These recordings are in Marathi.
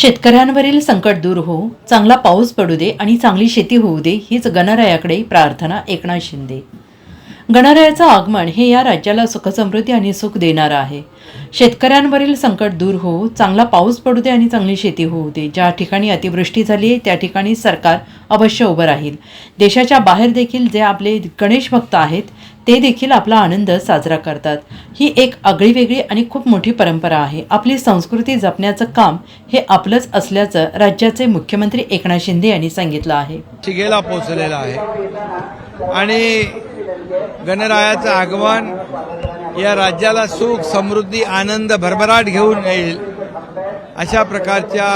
शेतकऱ्यांवरील संकट दूर हो चांगला पाऊस पडू दे आणि चांगली शेती होऊ दे हीच गणरायाकडे प्रार्थना एकनाथ शिंदे. गणरायाचं आगमन हे या राज्याला सुखसमृद्धी आणि सुख देणारं आहे. शेतकऱ्यांवरील संकट दूर हो चांगला पाऊस पडू दे आणि चांगली शेती होऊ दे. ज्या ठिकाणी अतिवृष्टी झाली आहे त्या ठिकाणी सरकार अवश्य उभं राहील. देशाच्या बाहेर देखील जे आपले गणेश भक्त आहेत ते देखील आपला आनंद साजरा करतात. ही एक आगळीवेगळी आणि खूप मोठी परंपरा आहे. आपली संस्कृती जपण्याचं काम हे आपलंच असल्याचं राज्याचे मुख्यमंत्री एकनाथ शिंदे यांनी सांगितलं आहे. आहे. आणि गणरायाचं आगमन या राज्याला सुख समृद्धी आनंद भरभराट घेऊन येईल अशा प्रकारच्या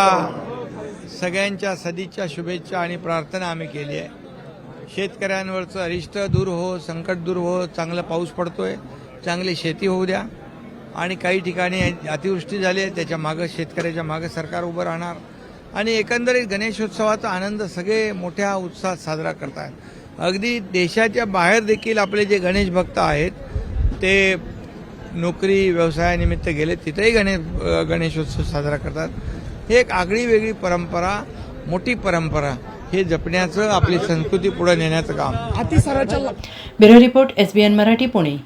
सगळ्यांच्या सदिच्छा शुभेच्छा आणि प्रार्थना आम्ही केली आहे. शेतकऱ्यांवरचं अरिष्ट दूर हो संकट दूर हो चांगला पाऊस पडतोय चांगली शेती होऊ द्या. आणि काही ठिकाणी अतिवृष्टी झाली आहे त्याच्या मागं शेतकऱ्याच्या मागं सरकार उभं राहणार. आणि एकंदरीत गणेशोत्सवाचा आनंद सगळे मोठ्या उत्साहात साजरा करतात अगदी देशाच्या बाहेर देखील आपले जे गणेश भक्त आहेत ते नोकरी व्यवसायानिमित्त गेले तिथेही गणेश गणेशोत्सव साजरा करतात. हे एक आगळी वेगळी परंपरा मोठी परंपरा हे जपण्याचं आपली संस्कृती पुढे नेण्याचं काम. अतिसाराच्या bureau report S B N Marathi Pune.